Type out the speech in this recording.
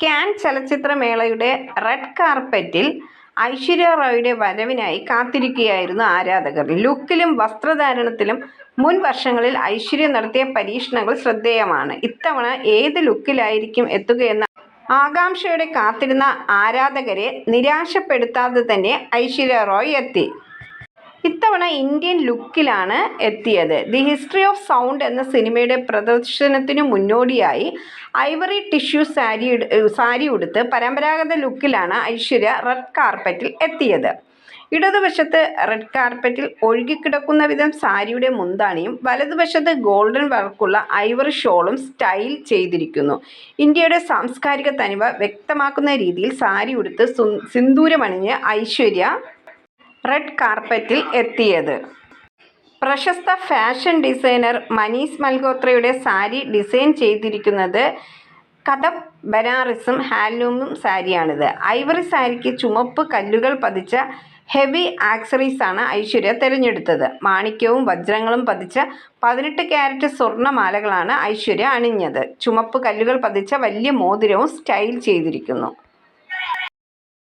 Can ചലച്ചിത്രമേളയുടെ red കാർപ്പറ്റിൽ ഐശ്വര്യ റായിയുടെ വരവിനായി കാത്തിരിക്കുകയായിരുന്നു ആരാധകർ. ലുക്കിലും വസ്ത്രധാരണത്തിലും മുൻ വർഷങ്ങളിൽ ഐശ്വര്യ നടത്തിയ പരീക്ഷണങ്ങൾ ശ്രദ്ധേയമാണ്. ഇത്തവണ ഏത് ലുക്കിലായിരിക്കും എത്തുകയെന്ന ആകാംക്ഷയോടെ കാത്തിരുന്ന ആരാധകരെ നിരാശപ്പെടുത്താതെ തന്നെ ഐശ്വര്യ റോയ് എത്തി. ഇത്തവണ ഇന്ത്യൻ ലുക്കിലാണ് എത്തിയത്. ദി ഹിസ്റ്ററി ഓഫ് സൗണ്ട് എന്ന സിനിമയുടെ പ്രദർശനത്തിനു മുന്നോടിയായി ഐവറി ടിഷ്യൂ സാരി സാരി ഉടുത്ത് പരമ്പരാഗത ലുക്കിലാണ് ഐശ്വര്യ റെഡ് കാർപ്പറ്റിൽ എത്തിയത്. ഇടതുവശത്ത് റെഡ് കാർപ്പറ്റിൽ ഒഴുകിക്കിടക്കുന്ന വിധം സാരിയുടെ മുന്താണിയും വലതുവശത്ത് ഗോൾഡൻ വർക്കുള്ള ഐവറി ഷോളും സ്റ്റൈൽ ചെയ്തിരിക്കുന്നു. ഇന്ത്യയുടെ സാംസ്കാരിക തനിമ വ്യക്തമാക്കുന്ന രീതിയിൽ സാരി ഉടുത്ത് സിന്ദൂരമണിഞ്ഞ് ഐശ്വര്യ റെഡ് കാർപ്പറ്റിൽ എത്തിയത്. പ്രശസ്ത ഫാഷൻ ഡിസൈനർ മനീഷ് മൽഹോത്രയുടെ സാരി ഡിസൈൻ ചെയ്തിരിക്കുന്നത് കഥപ് ബനാറസും ഹാൻഡ്ലൂമും സാരിയാണിത്. ഐവറി സാരിക്ക് ചുമപ്പ് കല്ലുകൾ പതിച്ച ഹെവി ആക്സറീസാണ് ഐശ്വര്യ തിരഞ്ഞെടുത്തത് മാണിക്യവും വജ്രങ്ങളും പതിച്ച പതിനെട്ട് ക്യാരറ്റ് സ്വർണമാലകളാണ് ഐശ്വര്യ അണിഞ്ഞത്. ചുമപ്പ് കല്ലുകൾ പതിച്ച വലിയ മോതിരവും സ്റ്റൈൽ ചെയ്തിരിക്കുന്നു.